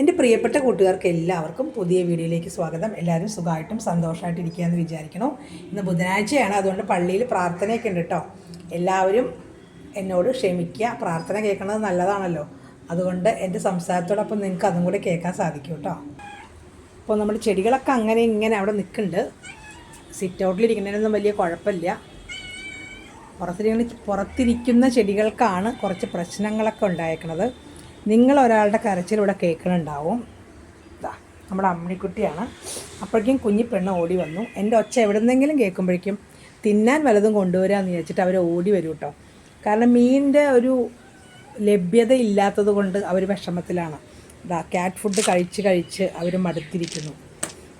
എന്റെ പ്രിയപ്പെട്ട കൂട്ടുകാർക്ക് എല്ലാവർക്കും പുതിയ വീഡിയോയിലേക്ക് സ്വാഗതം. എല്ലാവരും സുഖമായിട്ടും സന്തോഷമായിട്ട് ഇരിക്കുകയെന്ന് വിചാരിക്കണം ഇന്ന് ബുധനാഴ്ചയാണ് അതുകൊണ്ട് പള്ളിയിൽ പ്രാർത്ഥനയൊക്കെ ഉണ്ട് കേട്ടോ എല്ലാവരും എന്നോട് ക്ഷമിക്കുക. പ്രാർത്ഥന കേൾക്കുന്നത് നല്ലതാണല്ലോ. അതുകൊണ്ട് എന്റെ സംസാരത്തോടൊപ്പം നിങ്ങൾക്ക് അതും കൂടെ കേൾക്കാൻ സാധിക്കും കേട്ടോ അപ്പോൾ നമ്മുടെ ചെടികളൊക്കെ അങ്ങനെ ഇങ്ങനെ അവിടെ നിൽക്കുന്നുണ്ട്. സിറ്റ് ഔട്ടിലിരിക്കുന്നതിനൊന്നും വലിയ കുഴപ്പമില്ല. പുറത്തിരിക്കുന്ന പുറത്തിരിക്കുന്ന ചെടികൾക്കാണ് കുറച്ച് പ്രശ്നങ്ങളൊക്കെ ഉണ്ടായേക്കണത്. നിങ്ങൾ ഒരാളുടെ കരച്ചിൽ ഇവിടെ കേൾക്കണുണ്ടാവും. ഇതാ നമ്മുടെ അമ്മിണിക്കുട്ടിയാണ്. അപ്പോഴേക്കും കുഞ്ഞി പെണ്ണ് ഓടി വന്നു. എന്റെ ഒച്ച എവിടെന്നെങ്കിലും കേൾക്കുമ്പോഴേക്കും തിന്നാൻ വലതും കൊണ്ടുവരാമെന്ന് വിചാരിച്ചിട്ട് അവർ ഓടി വരും കേട്ടോ കാരണം മീനിന്റെ ഒരു ലഭ്യത ഇല്ലാത്തത് കൊണ്ട് അവർ വിഷമത്തിലാണ്. ഇതാ ക്യാറ്റ് ഫുഡ് കഴിച്ച് കഴിച്ച് അവർ മടുത്തിരിക്കുന്നു.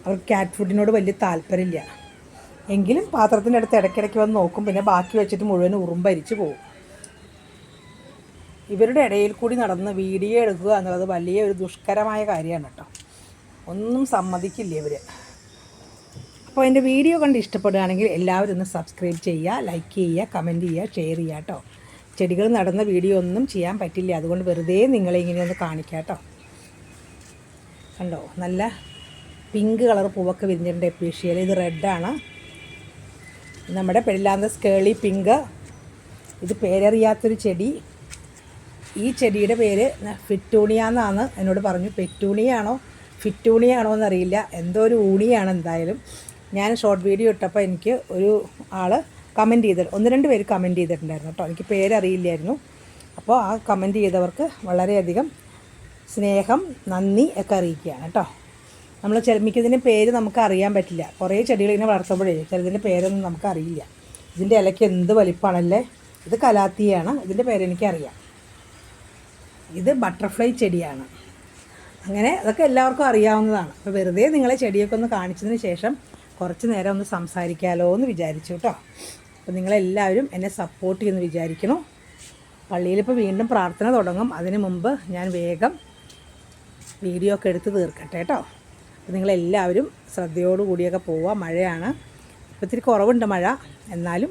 അവർക്ക് ക്യാറ്റ് ഫുഡിനോട് വലിയ താല്പര്യമില്ല. എങ്കിലും പാത്രത്തിന്റെ അടുത്ത് ഇടയ്ക്കിടയ്ക്ക് വന്ന് നോക്കും. പിന്നെ ബാക്കി വെച്ചിട്ട് മുഴുവൻ ഉറുമ്പരിച്ച് പോകും ഇവരുടെ ഇടയിൽ കൂടി നടന്ന് വീഡിയോ എടുക്കുക എന്നുള്ളത് വലിയ ഒരു ദുഷ്കരമായ കാര്യമാണ് കേട്ടോ. ഒന്നും സമ്മതിക്കില്ല ഇവർ അപ്പോൾ എന്റെ വീഡിയോ കണ്ട് ഇഷ്ടപ്പെടുകയാണെങ്കിൽ എല്ലാവരും ഒന്ന് സബ്സ്ക്രൈബ് ചെയ്യുക ലൈക്ക് ചെയ്യുക കമന്റ് ചെയ്യുക ഷെയർ ചെയ്യുക കേട്ടോ. ചെടികൾ നടന്ന വീഡിയോ ഒന്നും ചെയ്യാൻ പറ്റില്ല. അതുകൊണ്ട് വെറുതെ നിങ്ങളെ ഇങ്ങനെ ഒന്ന് കാണിക്കാം കേട്ടോ. കണ്ടോ? നല്ല പിങ്ക് കളർ പൂവൊക്കെ വിരിഞ്ഞിട്ടുണ്ട് എപ്പീഷ്യൽ ഇത് റെഡാണ് നമ്മുടെ പെരില്ലാന്ത സ്കേളി പിങ്ക് ഇത് പേരറിയാത്തൊരു ചെടി. ഈ ചെടിയുടെ പേര് ഫിറ്റൂണിയ എന്നാണ് എന്നോട് പറഞ്ഞു. പെറ്റൂണിയാണോ? ഫിറ്റൂണിയാണോ എന്നറിയില്ല. എന്തോ ഒരു ഊണിയാണ് എന്തായാലും. ഞാൻ ഷോർട്ട് വീഡിയോ ഇട്ടപ്പോൾ എനിക്ക് ഒരു ആൾ കമന്റ് ചെയ്തിട്ട് ഒന്ന് രണ്ട് പേര് കമന്റ് ചെയ്തിട്ടുണ്ടായിരുന്നു കേട്ടോ. എനിക്ക് പേരറിയില്ലായിരുന്നു. അപ്പോൾ ആ കമന്റ് ചെയ്തവർക്ക് വളരെയധികം സ്നേഹം നന്ദി ഒക്കെ അറിയിക്കുകയാണ് കേട്ടോ. നമ്മൾ ചിലമിക്കതിന്റെ പേര് നമുക്ക് അറിയാൻ പറ്റില്ല. കുറേ ചെടികൾ ഇങ്ങനെ വളർത്തുമ്പോഴേ ചിലതിന്റെ പേരൊന്നും നമുക്ക് അറിയില്ല. ഇതിന്റെ ഇലയ്ക്ക് എന്ത് വലിപ്പമാണല്ലേ? ഇത് കലാത്തിയാണ്. ഇതിന്റെ പേരെനിക്കറിയാം ഇത് ബട്ടർഫ്ലൈ ചെടിയാണ്. അങ്ങനെ അതൊക്കെ എല്ലാവർക്കും അറിയാവുന്നതാണ്. അപ്പോൾ വെറുതെ നിങ്ങളെ ചെടിയൊക്കെ ഒന്ന് കാണിച്ചതിന് ശേഷം കുറച്ച് നേരം ഒന്ന് സംസാരിക്കാമല്ലോ എന്ന് വിചാരിച്ചു കേട്ടോ അപ്പോൾ നിങ്ങളെല്ലാവരും എന്നെ സപ്പോർട്ട് ചെയ്യുമെന്ന് വിചാരിക്കണം. പള്ളിയിലിപ്പോൾ വീണ്ടും പ്രാർത്ഥന തുടങ്ങും. അതിന് മുമ്പ് ഞാൻ വേഗം വീഡിയോ ഒക്കെ എടുത്ത് തീർക്കട്ടെ കേട്ടോ അപ്പോൾ നിങ്ങളെല്ലാവരും ശ്രദ്ധയോടുകൂടിയൊക്കെ പോവുക മഴയാണ്. ഇപ്പോൾ ഇത്തിരി കുറവുണ്ട് മഴ. എന്നാലും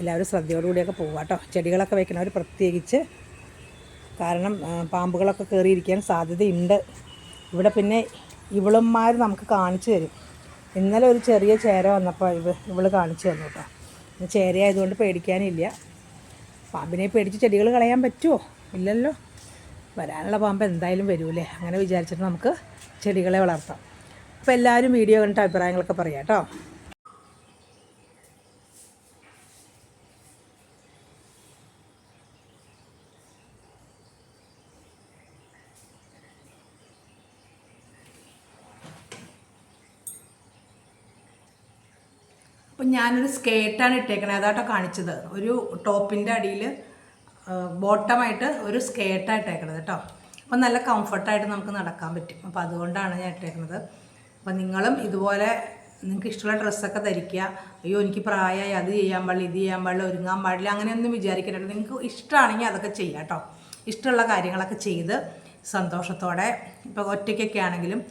എല്ലാവരും ശ്രദ്ധയോടുകൂടിയൊക്കെ പോവുക കേട്ടോ ചെടികളൊക്കെ വയ്ക്കുന്നവർ പ്രത്യേകിച്ച് കാരണം പാമ്പുകളൊക്കെ കയറിയിരിക്കാൻ സാധ്യതയുണ്ട്. ഇവിടെ പിന്നെ ഇവളന്മാർ നമുക്ക് കാണിച്ചു തരും. ഇന്നലെ ഒരു ചെറിയ ചേര വന്നപ്പോൾ ഇവ ഇവൾ കാണിച്ചു തന്നു കേട്ടോ. ചേരയായതുകൊണ്ട് പേടിക്കാനില്ല. പാമ്പിനെ പേടിച്ച് ചെടികൾ കളയാൻ പറ്റുമോ? ഇല്ലല്ലോ. വരാനുള്ള പാമ്പ് എന്തായാലും വരൂലേ. അങ്ങനെ വിചാരിച്ചിട്ട് നമുക്ക് ചെടികളെ വളർത്താം. അപ്പോൾ എല്ലാവരും വീഡിയോ കണ്ടിട്ട് അഭിപ്രായങ്ങളൊക്കെ പറയാം കേട്ടോ. അപ്പം ഞാനൊരു സ്കേർട്ടാണ് ഇട്ടേക്കണത് അതാട്ടോ കാണിച്ചത്. ഒരു ടോപ്പിന്റെ അടിയിൽ ബോട്ടമായിട്ട് ഒരു സ്കേർട്ടാണ് ഇട്ടേക്കണത് കേട്ടോ അപ്പം നല്ല കംഫർട്ടായിട്ട് നമുക്ക് നടക്കാൻ പറ്റും. അപ്പോൾ അതുകൊണ്ടാണ് ഞാൻ ഇട്ടേക്കണത്. അപ്പം നിങ്ങളും ഇതുപോലെ നിങ്ങൾക്ക് ഇഷ്ടമുള്ള ഡ്രസ്സൊക്കെ ധരിക്കുക. അയ്യോ എനിക്ക് പ്രായമായി അത് ചെയ്യാൻ പാടില്ല ഇത് ചെയ്യാൻ പാടില്ല ഒരുങ്ങാൻ പാടില്ല അങ്ങനെയൊന്നും വിചാരിക്കരുത്. നിങ്ങൾക്ക് ഇഷ്ടമാണെങ്കിൽ അതൊക്കെ ചെയ്യാം കേട്ടോ ഇഷ്ടമുള്ള കാര്യങ്ങളൊക്കെ ചെയ്ത് സന്തോഷത്തോടെ ഇപ്പോൾ ഒറ്റയ്ക്കൊക്കെ ആണെങ്കിലും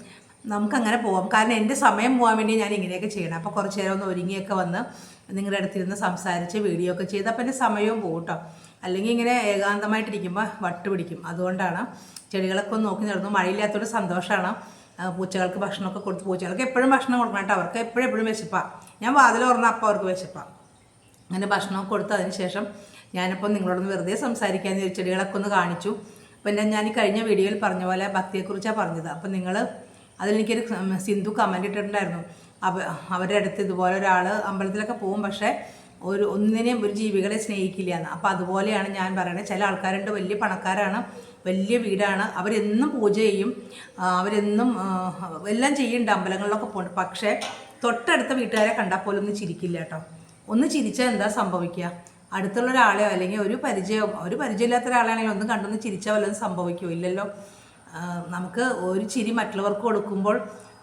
നമുക്കങ്ങനെ പോവാം. കാരണം എന്റെ സമയം പോകാൻ വേണ്ടി ഞാൻ ഇങ്ങനെയൊക്കെ ചെയ്യണം. അപ്പോൾ കുറച്ച് നേരം ഒന്ന് ഒരുങ്ങിയൊക്കെ വന്ന് നിങ്ങളുടെ അടുത്തിരുന്ന് സംസാരിച്ച് വീഡിയോ ഒക്കെ ചെയ്ത് അപ്പോൾ എന്റെ സമയവും പോകും അല്ലെങ്കിൽ ഇങ്ങനെ ഏകാന്തമായിട്ടിരിക്കുമ്പോൾ വട്ട് പിടിക്കും. അതുകൊണ്ടാണ് ചെടികളൊക്കെ ഒന്ന് നോക്കി നടന്നു. മഴയില്ലാത്തതുകൊണ്ട് സന്തോഷമാണ് പൂച്ചകൾക്ക് ഭക്ഷണമൊക്കെ കൊടുത്ത് പൂച്ചകൾക്ക് എപ്പോഴും ഭക്ഷണം കൊടുക്കണം കേട്ടോ അവർക്ക് എപ്പോഴും എപ്പോഴും വിശപ്പാണ് ഞാൻ വാതിൽ തുറന്ന അപ്പോൾ അവർക്ക് വിശപ്പാണ് അങ്ങനെ ഭക്ഷണമൊക്കെ കൊടുത്ത് അതിന് ശേഷം ഞാനിപ്പോൾ നിങ്ങളോടൊന്ന് വെറുതെ സംസാരിക്കാൻ ചെടികളൊക്കെ ഒന്ന് കാണിച്ചു. പിന്നെ ഞാൻ ഈ കഴിഞ്ഞ വീഡിയോയിൽ പറഞ്ഞ പോലെ ഭക്തിയെക്കുറിച്ചാണ് പറഞ്ഞത്. അപ്പം നിങ്ങൾ അതിലെനിക്കൊരു സിന്ധു കമന്റ് ഇട്ടിട്ടുണ്ടായിരുന്നു. അവ അവരുടെ അടുത്ത് ഇതുപോലെ ഒരാൾ അമ്പലത്തിലൊക്കെ പോകും പക്ഷേ ഒരു ഒന്നിനെയും ഒരു ജീവികളെ സ്നേഹിക്കില്ല എന്ന് അപ്പോൾ അതുപോലെയാണ് ഞാൻ പറയുന്നത് ചില ആൾക്കാരുണ്ട് വലിയ പണക്കാരാണ് വലിയ വീടാണ്. അവരെന്നും പൂജ ചെയ്യും. അവരെന്നും എല്ലാം ചെയ്യുന്നുണ്ട് അമ്പലങ്ങളിലൊക്കെ പോകുന്നുണ്ട് പക്ഷേ തൊട്ടടുത്ത വീട്ടുകാരെ കണ്ടാൽ പോലും ഒന്ന് ചിരിക്കില്ല കേട്ടോ. ഒന്ന് ചിരിച്ചാൽ എന്താ സംഭവിക്കുക? അടുത്തുള്ള ഒരാളെയോ അല്ലെങ്കിൽ ഒരു പരിചയമോ ഒരു പരിചയമില്ലാത്ത ഒരാളാണെങ്കിൽ ഒന്നും കണ്ടൊന്ന് ചിരിച്ചാൽ വല്ലതും സംഭവിക്കുമോ ഇല്ലല്ലോ. നമുക്ക് ഒരു ചിരി മറ്റുള്ളവർക്ക് കൊടുക്കുമ്പോൾ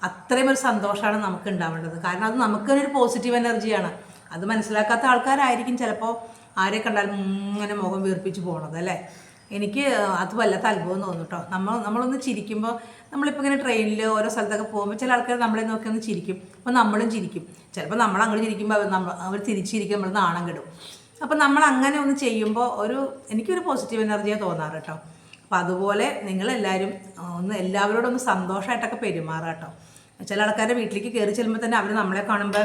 അത്രയും ഒരു സന്തോഷമാണ് നമുക്ക് ഉണ്ടാവേണ്ടത്. കാരണം അത് നമുക്ക് തന്നെ ഒരു പോസിറ്റീവ് എനർജിയാണ് അത് മനസ്സിലാക്കാത്ത ആൾക്കാരായിരിക്കും ചിലപ്പോൾ ആരെ കണ്ടാലും ഇങ്ങനെ മുഖം വീർപ്പിച്ച് പോകണത് അല്ലേ? എനിക്ക് അത് വല്ലാത്ത അത്ഭുതം തോന്നും കേട്ടോ നമ്മൾ നമ്മളൊന്ന് ചിരിക്കുമ്പോൾ നമ്മളിപ്പോൾ ഇങ്ങനെ ട്രെയിനിൽ ഓരോ സ്ഥലത്തൊക്കെ പോകുമ്പോൾ ചില ആൾക്കാർ നമ്മളെ നോക്കി ഒന്ന് ചിരിക്കും. അപ്പോൾ നമ്മളും ചിരിക്കും. ചിലപ്പോൾ നമ്മൾ അങ്ങോട്ട് ചിരിക്കുമ്പോൾ അവർ നമ്മൾ അവർ തിരിച്ചിരിക്കും നമ്മൾ നാണം കെടും. അപ്പോൾ നമ്മൾ അങ്ങനെ ഒന്ന് ചെയ്യുമ്പോൾ ഒരു എനിക്കൊരു പോസിറ്റീവ് എനർജിയാണ് തോന്നാറ് കേട്ടോ അപ്പം അതുപോലെ നിങ്ങളെല്ലാവരും ഒന്ന് എല്ലാവരോടും ഒന്ന് സന്തോഷമായിട്ടൊക്കെ പെരുമാറുക കേട്ടോ ചില ആൾക്കാരുടെ വീട്ടിലേക്ക് കയറി ചെല്ലുമ്പോൾ തന്നെ അവർ നമ്മളെ കാണുമ്പോൾ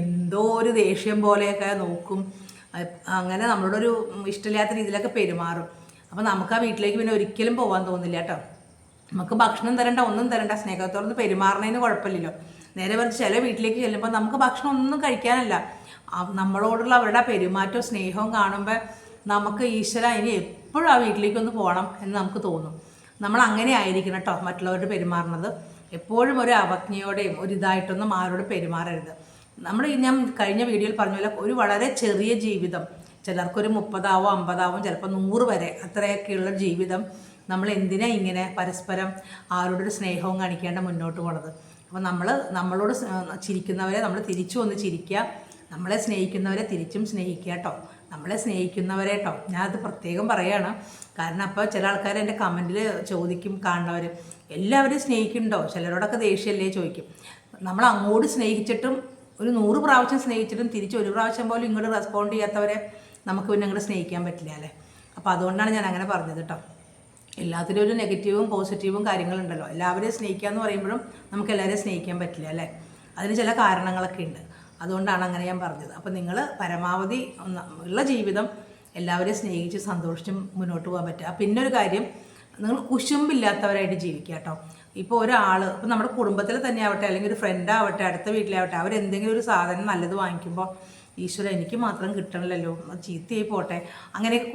എന്തോ ഒരു ദേഷ്യം പോലെയൊക്കെ നോക്കും. അങ്ങനെ നമ്മളോടൊരു ഇഷ്ടമില്ലാത്ത രീതിയിലൊക്കെ പെരുമാറും. അപ്പോൾ നമുക്ക് ആ വീട്ടിലേക്ക് പിന്നെ ഒരിക്കലും പോകാൻ തോന്നില്ല കേട്ടോ. നമുക്ക് ഭക്ഷണം തരണ്ട ഒന്നും തരണ്ട സ്നേഹത്തോടൊന്ന് പെരുമാറുന്നതിന് കുഴപ്പമില്ലല്ലോ. നേരെ മറിച്ച് ചില വീട്ടിലേക്ക് ചെല്ലുമ്പോൾ നമുക്ക് ഭക്ഷണം ഒന്നും കഴിക്കാനല്ല. നമ്മളോടുള്ള അവരുടെ പെരുമാറ്റവും സ്നേഹവും കാണുമ്പോൾ നമുക്ക് ഈശ്വര ഇനി എപ്പോഴും ആ വീട്ടിലേക്കൊന്ന് പോകണം എന്ന് നമുക്ക് തോന്നും. നമ്മൾ അങ്ങനെ ആയിരിക്കണം കേട്ടോ മറ്റുള്ളവരോട് പെരുമാറുന്നത്. എപ്പോഴും ഒരു അവജ്ഞയോടെയും ഒരു ഇതായിട്ടൊന്നും ആരോട് പെരുമാറരുത്. നമ്മൾ ഞാൻ കഴിഞ്ഞ വീഡിയോയിൽ പറഞ്ഞ പോലെ ഒരു വളരെ ചെറിയ ജീവിതം ചിലർക്കൊരു മുപ്പതാവോ അമ്പതാവോ ചിലപ്പോൾ നൂറ് വരെ അത്രയൊക്കെയുള്ള ജീവിതം നമ്മൾ എന്തിനാ ഇങ്ങനെ പരസ്പരം ആരോടൊരു സ്നേഹവും കാണിക്കേണ്ട മുന്നോട്ട് പോണത്? അപ്പോൾ നമ്മൾ നമ്മളോട് ചിരിക്കുന്നവരെ നമ്മൾ തിരിച്ചു വന്ന് ചിരിക്കുക നമ്മളെ സ്നേഹിക്കുന്നവരെ തിരിച്ചും സ്നേഹിക്കുക കേട്ടോ. നമ്മളെ സ്നേഹിക്കുന്നവരെ കേട്ടോ ഞാനത് പ്രത്യേകം പറയുകയാണ് കാരണം അപ്പോൾ ചില ആൾക്കാർ എന്റെ കമന്റിൽ ചോദിക്കും കാണുന്നവർ എല്ലാവരും സ്നേഹിക്കുന്നുണ്ടോ? ചിലരോടൊക്കെ ദേഷ്യമല്ലേ ചോദിക്കും. നമ്മൾ അങ്ങോട്ട് സ്നേഹിച്ചിട്ടും ഒരു നൂറ് പ്രാവശ്യം സ്നേഹിച്ചിട്ടും തിരിച്ച് ഒരു പ്രാവശ്യം പോലും ഇങ്ങോട്ട് റെസ്പോണ്ട് ചെയ്യാത്തവരെ നമുക്ക് പിന്നെ അങ്ങോട്ട് സ്നേഹിക്കാൻ പറ്റില്ല അല്ലേ? അപ്പോൾ അതുകൊണ്ടാണ് ഞാൻ അങ്ങനെ പറഞ്ഞത് കേട്ടോ എല്ലാത്തിലും ഒരു നെഗറ്റീവും പോസിറ്റീവും കാര്യങ്ങളുണ്ടല്ലോ. എല്ലാവരെയും സ്നേഹിക്കുക എന്ന് പറയുമ്പോഴും നമുക്ക് എല്ലാവരെയും സ്നേഹിക്കാൻ പറ്റില്ല അല്ലേ? അതിന് ചില കാരണങ്ങളൊക്കെ ഉണ്ട്. അതുകൊണ്ടാണ് അങ്ങനെ ഞാൻ പറഞ്ഞത്. അപ്പം നിങ്ങൾ പരമാവധി ഉള്ള ജീവിതം എല്ലാവരെയും സ്നേഹിച്ച് സന്തോഷിച്ചും മുന്നോട്ട് പോകാൻ പറ്റുക. പിന്നെ ഒരു കാര്യം നിങ്ങൾ കുശുമ്പില്ലാത്തവരായിട്ട് ജീവിക്കുക കേട്ടോ. ഇപ്പോൾ ഒരാൾ ഇപ്പം നമ്മുടെ കുടുംബത്തിൽ തന്നെ ആവട്ടെ അല്ലെങ്കിൽ ഒരു ഫ്രണ്ട് ആവട്ടെ അടുത്ത വീട്ടിലാവട്ടെ അവരെന്തെങ്കിലും ഒരു സാധനം നല്ലത് വാങ്ങിക്കുമ്പോൾ ഈശ്വര എനിക്ക് മാത്രം കിട്ടണമല്ലോ ചീത്തയായി പോട്ടെ. അങ്ങനെയൊക്കെ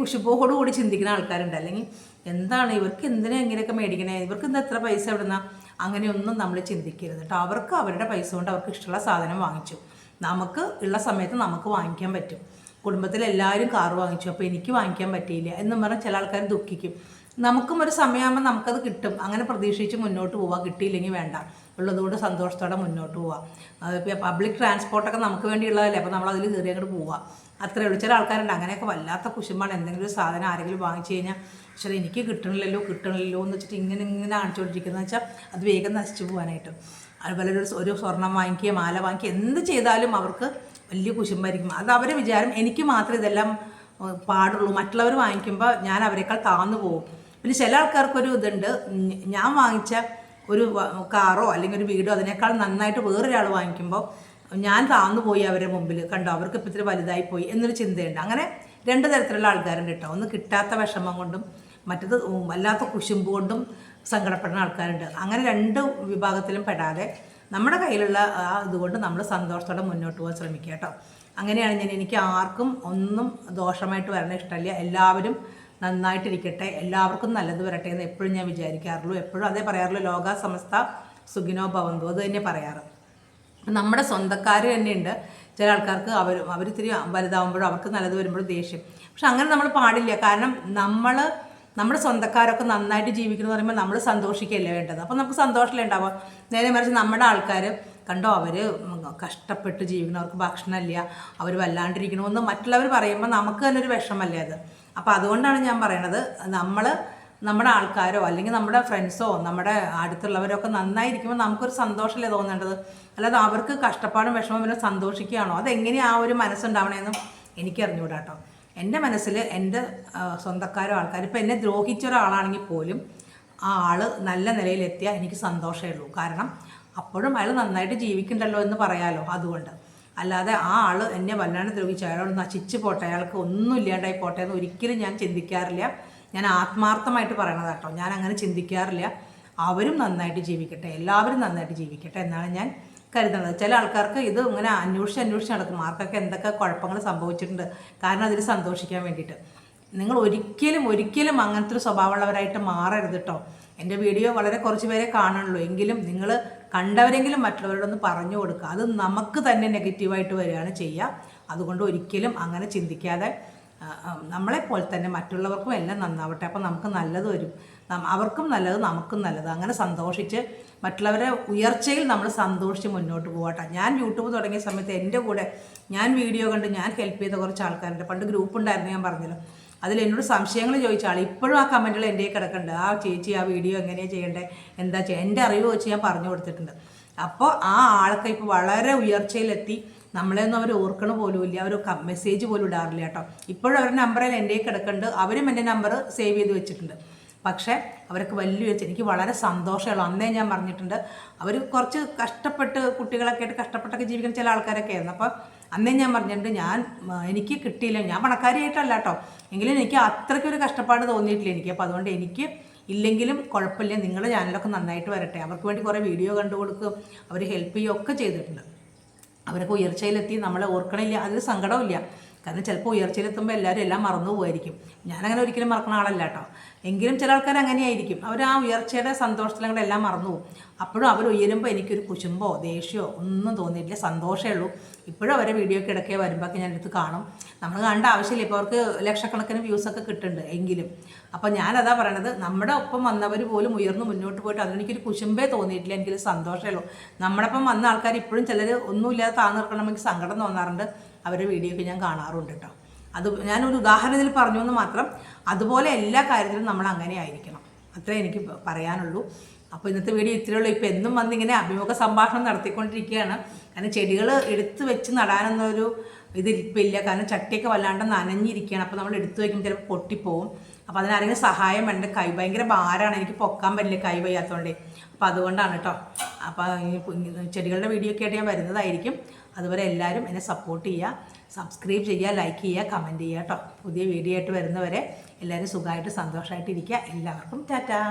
കൂടി ചിന്തിക്കുന്ന ആൾക്കാരുണ്ട്. അല്ലെങ്കിൽ എന്താണ് ഇവർക്ക് എന്തിനാ ഇങ്ങനെയൊക്കെ മേടിക്കണേ? ഇവർക്ക് എന്താ എത്ര പൈസ ഇടുന്ന അങ്ങനെയൊന്നും നമ്മൾ ചിന്തിക്കരുത് കേട്ടോ. അവർക്ക് അവരുടെ പൈസ കൊണ്ട് അവർക്ക് ഇഷ്ടമുള്ള സാധനം വാങ്ങിച്ചു. നമുക്ക് ഉള്ള സമയത്ത് നമുക്ക് വാങ്ങിക്കാൻ പറ്റും. കുടുംബത്തിൽ എല്ലാവരും കാർ വാങ്ങിച്ചു. അപ്പോൾ എനിക്ക് വാങ്ങിക്കാൻ പറ്റിയില്ല എന്ന് പറഞ്ഞാൽ ചില ആൾക്കാർ ദുഃഖിക്കും. നമുക്കും ഒരു സമയമാകുമ്പോൾ നമുക്കത് കിട്ടും. അങ്ങനെ പ്രതീക്ഷിച്ച് മുന്നോട്ട് പോവാം. കിട്ടിയില്ലെങ്കിൽ വേണ്ട. ഉള്ളതുകൊണ്ട് സന്തോഷത്തോടെ മുന്നോട്ട് പോവാം. ഇപ്പോൾ പബ്ലിക് ട്രാൻസ്പോർട്ടൊക്കെ നമുക്ക് വേണ്ടിയുള്ളതല്ലേ? അപ്പോൾ നമ്മൾ കയറി അങ്ങോട്ട് പോവാം. അത്രേ ഉള്ളൂ. ചില ആൾക്കാരുണ്ട്. അങ്ങനെയൊക്കെ വല്ലാത്ത കുശുമ്പാണ്. എന്തെങ്കിലും സാധനം ആരെങ്കിലും വാങ്ങിച്ചു കഴിഞ്ഞാൽ പക്ഷേ എനിക്ക് കിട്ടണില്ലല്ലോ കിട്ടണില്ലല്ലോ എന്ന് വെച്ചിട്ട് ഇങ്ങനെ ഇങ്ങനെ കാണിച്ചുകൊണ്ടിരിക്കുന്നത് വെച്ചാൽ അത് വേഗം നശിച്ചു പോകാനായിട്ട് അതുപോലെ ഒരു ഒരു സ്വർണം വാങ്ങിക്കുക മാല വാങ്ങിക്കുക എന്ത് ചെയ്താലും അവർക്ക് വലിയ കുശുമ്പായിരിക്കും. അത് അവരെ വിചാരം എനിക്ക് മാത്രം ഇതെല്ലാം പാടുള്ളൂ. മറ്റുള്ളവർ വാങ്ങിക്കുമ്പോൾ ഞാൻ അവരെക്കാൾ താന്നു പോകും. പിന്നെ ചില ആൾക്കാർക്കൊരു ഇതുണ്ട്. ഞാൻ വാങ്ങിച്ച ഒരു കാറോ അല്ലെങ്കിൽ ഒരു വീടോ അതിനേക്കാൾ നന്നായിട്ട് വേറൊരാൾ വാങ്ങിക്കുമ്പോൾ ഞാൻ താന്നു പോയി അവരുടെ മുമ്പിൽ കണ്ടോ? അവർക്ക് ഇപ്പം ഇത്തിരി വലുതായി പോയി എന്നൊരു ചിന്തയുണ്ട്. അങ്ങനെ രണ്ട് തരത്തിലുള്ള ആൾക്കാരുണ്ട് കേട്ടോ. ഒന്ന് കിട്ടാത്ത വിഷമം കൊണ്ടും മറ്റത് വല്ലാത്ത കുശുമ്പ് കൊണ്ടും സങ്കടപ്പെടുന്ന ആൾക്കാരുണ്ട്. അങ്ങനെ രണ്ട് വിഭാഗത്തിലും പെടാതെ നമ്മുടെ കയ്യിലുള്ള ആ ഇതുകൊണ്ട് നമ്മൾ സന്തോഷത്തോടെ മുന്നോട്ട് പോകാൻ ശ്രമിക്കുക കേട്ടോ. അങ്ങനെയാണ് ഞാൻ എനിക്ക് ആർക്കും ഒന്നും ദോഷമായിട്ട് വരണ ഇഷ്ടമല്ല എല്ലാവരും നന്നായിട്ടിരിക്കട്ടെ. എല്ലാവർക്കും നല്ലത് വരട്ടെ എന്ന് എപ്പോഴും ഞാൻ വിചാരിക്കാറുള്ളൂ. എപ്പോഴും അതേ പറയാറുള്ളൂ. ലോക സമസ്ത സുഖിനോ ഭവന്തു അത് തന്നെ പറയാറ്. നമ്മുടെ സ്വന്തക്കാർ തന്നെയുണ്ട്. ചില ആൾക്കാർക്ക് അവർ അവരിത്തിരി വലുതാവുമ്പോഴും അവർക്ക് നല്ലത് വരുമ്പോഴും ദേഷ്യം. പക്ഷെ അങ്ങനെ നമ്മൾ പാടില്ല. കാരണം നമ്മൾ നമ്മുടെ സ്വന്തക്കാരൊക്കെ നന്നായിട്ട് ജീവിക്കുന്നു പറയുമ്പോൾ നമ്മൾ സന്തോഷിക്കുകയല്ലേ വേണ്ടത്? അപ്പോൾ നമുക്ക് സന്തോഷമല്ലേ ഉണ്ടാവുക? നേരെ മറിച്ച് നമ്മുടെ ആൾക്കാർ കണ്ടോ അവർ കഷ്ടപ്പെട്ട് ജീവിക്കണം അവർക്ക് ഭക്ഷണമില്ല. അവർ വല്ലാണ്ടിരിക്കണമെന്ന് മറ്റുള്ളവർ പറയുമ്പോൾ നമുക്ക് തന്നെ ഒരു വിഷമല്ലേ അത്? അപ്പോൾ അതുകൊണ്ടാണ് ഞാൻ പറയണത് നമ്മൾ നമ്മുടെ ആൾക്കാരോ അല്ലെങ്കിൽ നമ്മുടെ ഫ്രണ്ട്സോ നമ്മുടെ അടുത്തുള്ളവരോ ഒക്കെ നന്നായിരിക്കുമ്പോൾ നമുക്കൊരു സന്തോഷമല്ലേ തോന്നേണ്ടത്? അല്ലാതെ അവർക്ക് കഷ്ടപ്പാടും വിഷമം പിന്നെ സന്തോഷിക്കുകയാണോ? അതെങ്ങനെയാ ആ ഒരു മനസ്സുണ്ടാവണേന്നും എനിക്കറിഞ്ഞൂടാ കേട്ടോ എന്റെ മനസ്സിൽ എന്റെ സ്വന്തക്കാരോ ആൾക്കാർ ഇപ്പോൾ എന്നെ ദ്രോഹിച്ച ഒരാളാണെങ്കിൽ പോലും ആ ആൾ നല്ല നിലയിലെത്തിയാൽ എനിക്ക് സന്തോഷമേ ഉള്ളൂ. കാരണം അപ്പോഴും അയാൾ നന്നായിട്ട് ജീവിക്കണ്ടല്ലോ എന്ന് പറയാലോ അതുകൊണ്ട്. അല്ലാതെ ആ ആൾ എന്നെ വല്ലാണ്ട് ദ്രോഹിച്ച അയാളോട് നശിച്ചു പോട്ടെ അയാൾക്ക് ഒന്നും ഇല്ലാണ്ടായി പോട്ടെ എന്ന് ഒരിക്കലും ഞാൻ ചിന്തിക്കാറില്ല. ഞാൻ ആത്മാർത്ഥമായിട്ട് പറയണത് കേട്ടോ. ഞാൻ അങ്ങനെ ചിന്തിക്കാറില്ല. അവരും നന്നായിട്ട് ജീവിക്കട്ടെ എല്ലാവരും നന്നായിട്ട് ജീവിക്കട്ടെ എന്നാണ് ഞാൻ കരുതുന്നത്. ചില ആൾക്കാർക്ക് ഇത് ഇങ്ങനെ അന്വേഷിച്ച് അന്വേഷിച്ച് നടക്കും. ആർക്കൊക്കെ എന്തൊക്കെ കുഴപ്പങ്ങൾ സംഭവിച്ചിട്ടുണ്ട്. കാരണം അതിൽ സന്തോഷിക്കാൻ വേണ്ടിയിട്ട്. നിങ്ങൾ ഒരിക്കലും ഒരിക്കലും അങ്ങനത്തെ ഒരു സ്വഭാവമുള്ളവരായിട്ട് മാറരുത് കേട്ടോ എന്റെ വീഡിയോ വളരെ കുറച്ച് പേരെ കാണുള്ളൂ എങ്കിലും നിങ്ങൾ കണ്ടവരെങ്കിലും മറ്റുള്ളവരോടൊന്ന് പറഞ്ഞു കൊടുക്കുക. അത് നമുക്ക് തന്നെ നെഗറ്റീവായിട്ട് വരികയാണ് ചെയ്യുക. അതുകൊണ്ട് ഒരിക്കലും അങ്ങനെ ചിന്തിക്കാതെ നമ്മളെപ്പോലെ തന്നെ മറ്റുള്ളവർക്കും എല്ലാം നന്നാവട്ടെ. അപ്പോൾ നമുക്ക് നല്ലത് വരും. അവർക്കും നല്ലത് നമുക്കും നല്ലത്. അങ്ങനെ സന്തോഷിച്ച് മറ്റുള്ളവരെ ഉയർച്ചയിൽ നമ്മൾ സന്തോഷിച്ച് മുന്നോട്ട് പോകട്ടെ ഞാൻ യൂട്യൂബ് തുടങ്ങിയ സമയത്ത് എന്റെ കൂടെ ഞാൻ വീഡിയോ കണ്ട് ഞാൻ ഹെൽപ്പ് ചെയ്ത കുറച്ച് ആൾക്കാരുണ്ട്. പണ്ട് ഗ്രൂപ്പ് ഉണ്ടായിരുന്നു ഞാൻ പറഞ്ഞല്ലോ. അതിൽ എന്നോട് സംശയങ്ങൾ ചോദിച്ച ആൾ ഇപ്പോഴും ആ കമന്റുകൾ എന്റെ കിടക്കുന്നുണ്ട്. ആ ചേച്ചി ആ വീഡിയോ എങ്ങനെയാണ് ചെയ്യേണ്ടത് എന്താ ചെയ്യുക എന്റെ അറിവ് വെച്ച് ഞാൻ പറഞ്ഞു കൊടുത്തിട്ടുണ്ട്. അപ്പോൾ ആ ആൾക്ക് ഇപ്പോൾ വളരെ ഉയർച്ചയിലെത്തി. നമ്മളെയൊന്നും അവർ ഓർക്കണ പോലും ഇല്ല അവർ മെസ്സേജ് പോലും ഇടാറില്ല കേട്ടോ. ഇപ്പോഴും അവരുടെ നമ്പറിൽ എന്റെ കിടക്കുന്നുണ്ട്. അവരും എന്റെ നമ്പർ സേവ് ചെയ്ത് വെച്ചിട്ടുണ്ട്. പക്ഷേ അവർക്ക് വെച്ച് എനിക്ക് വളരെ സന്തോഷമുള്ളൂ അന്നേ ഞാൻ പറഞ്ഞിട്ടുണ്ട് അവർ കുറച്ച് കഷ്ടപ്പെട്ട് കുട്ടികളൊക്കെ ആയിട്ട് കഷ്ടപ്പെട്ടൊക്കെ ജീവിക്കുന്ന ചില ആൾക്കാരൊക്കെ ആയിരുന്നു. അപ്പോൾ അന്നേ ഞാൻ പറഞ്ഞിട്ടുണ്ട് ഞാൻ എനിക്ക് കിട്ടിയില്ല. ഞാൻ പണക്കാരിയായിട്ടല്ല കേട്ടോ. എങ്കിലും എനിക്ക് അത്രയ്ക്കൊരു കഷ്ടപ്പാട് തോന്നിയിട്ടില്ല എനിക്ക്. അപ്പോൾ അതുകൊണ്ട് എനിക്ക് ഇല്ലെങ്കിലും കുഴപ്പമില്ല. നിങ്ങളുടെ ചാനലൊക്കെ നന്നായിട്ട് വരട്ടെ. അവർക്ക് വേണ്ടി കുറേ വീഡിയോ കണ്ടു അവർ ഹെൽപ്പ് ചെയ്യുകയൊക്കെ ചെയ്തിട്ടുണ്ട്. അവരൊക്കെ ഉയർച്ചയിലെത്തി നമ്മളെ ഓർക്കണില്ല അതിൽ സങ്കടമില്ല കാരണം ചിലപ്പോൾ ഉയർച്ചയിലെത്തുമ്പോൾ എല്ലാവരും എല്ലാം മറന്നു പോകുമായിരിക്കും ഞാനങ്ങനെ ഒരിക്കലും മറക്കുന്ന ആളല്ല കേട്ടോ. എങ്കിലും ചില ആൾക്കാർ അങ്ങനെയായിരിക്കും. അവർ ആ ഉയർച്ചയുടെ സന്തോഷത്തിലും എല്ലാം മറന്നു പോകും. അപ്പോഴും അവർ ഉയരുമ്പോൾ എനിക്കൊരു കുശുമ്പോ ദേഷ്യമോ ഒന്നും തോന്നിയിട്ടില്ല. സന്തോഷമേ ഉള്ളൂ. ഇപ്പോഴും അവരെ വീഡിയോ ഒക്കെ ഇടയ്ക്ക് വരുമ്പോഴൊക്കെ ഞാൻ എടുത്ത് കാണും. നമ്മൾ കണ്ട ആവശ്യമില്ല. ഇപ്പോൾ അവർക്ക് ലക്ഷക്കണക്കിന് വ്യൂസൊക്കെ കിട്ടുന്നുണ്ട് എങ്കിലും. അപ്പോൾ ഞാനതാ പറയണത് നമ്മുടെ ഒപ്പം വന്നവർ പോലും ഉയർന്നു മുന്നോട്ട് പോയിട്ട് അതിനെനിക്കൊരു കുശുമ്പേ തോന്നിയിട്ടില്ല. എനിക്കൊരു സന്തോഷമേ ഉള്ളൂ. നമ്മുടെ ഒപ്പം വന്ന ആൾക്കാർ ഇപ്പോഴും ചിലർ ഒന്നുമില്ലാതെ താന്നിറക്കണമെങ്കിൽ സങ്കടം തോന്നാറുണ്ട്. അവരുടെ വീഡിയോ ഒക്കെ ഞാൻ കാണാറുണ്ട് കേട്ടോ അത് ഞാനൊരു ഉദാഹരണത്തിൽ പറഞ്ഞു എന്ന് മാത്രം അതുപോലെ എല്ലാ കാര്യത്തിലും നമ്മൾ അങ്ങനെ ആയിരിക്കണം. അത്രേ എനിക്ക് പറയാനുള്ളൂ. അപ്പോൾ ഇന്നത്തെ വീഡിയോ ഇത്രയേ ഉള്ളൂ. ഇപ്പോൾ എന്നും വന്നിങ്ങനെ അഭിമുഖ സംഭാഷണം നടത്തിക്കൊണ്ടിരിക്കുകയാണ്. കാരണം ചെടികൾ എടുത്തു വെച്ച് നടാനൊന്നൊരു ഇത് ഇല്ല. കാരണം ചട്ടിയൊക്കെ വല്ലാണ്ട് നനഞ്ഞിരിക്കുകയാണ്. അപ്പോൾ നമ്മൾ എടുത്തു വയ്ക്കുമ്പോൾ ചിലപ്പോൾ പൊട്ടിപ്പോവും. അപ്പോൾ അതിനാരെങ്കിലും സഹായം വേണ്ട? കൈ ഭയങ്കര ഭാരമാണ് എനിക്ക് പൊക്കാൻ പറ്റില്ല കൈ വയ്യാത്തതുകൊണ്ടേ അപ്പോൾ അതുകൊണ്ടാണ് കേട്ടോ അപ്പോൾ ചെടികളുടെ വീഡിയോ ഒക്കെ ആയിട്ട് ഞാൻ വരുന്നതായിരിക്കും. അതുവരെ എല്ലാവരും എന്നെ സപ്പോർട്ട് ചെയ്യുക സബ്സ്ക്രൈബ് ചെയ്യുക ലൈക്ക് ചെയ്യുക കമന്റ് ചെയ്യുക കേട്ടോ. പുതിയ വീഡിയോ ആയിട്ട് വരുന്നവരെ എല്ലാവരും സുഖമായിട്ട് സന്തോഷമായിട്ട് ഇരിക്കുക. എല്ലാവർക്കും ടാറ്റാ.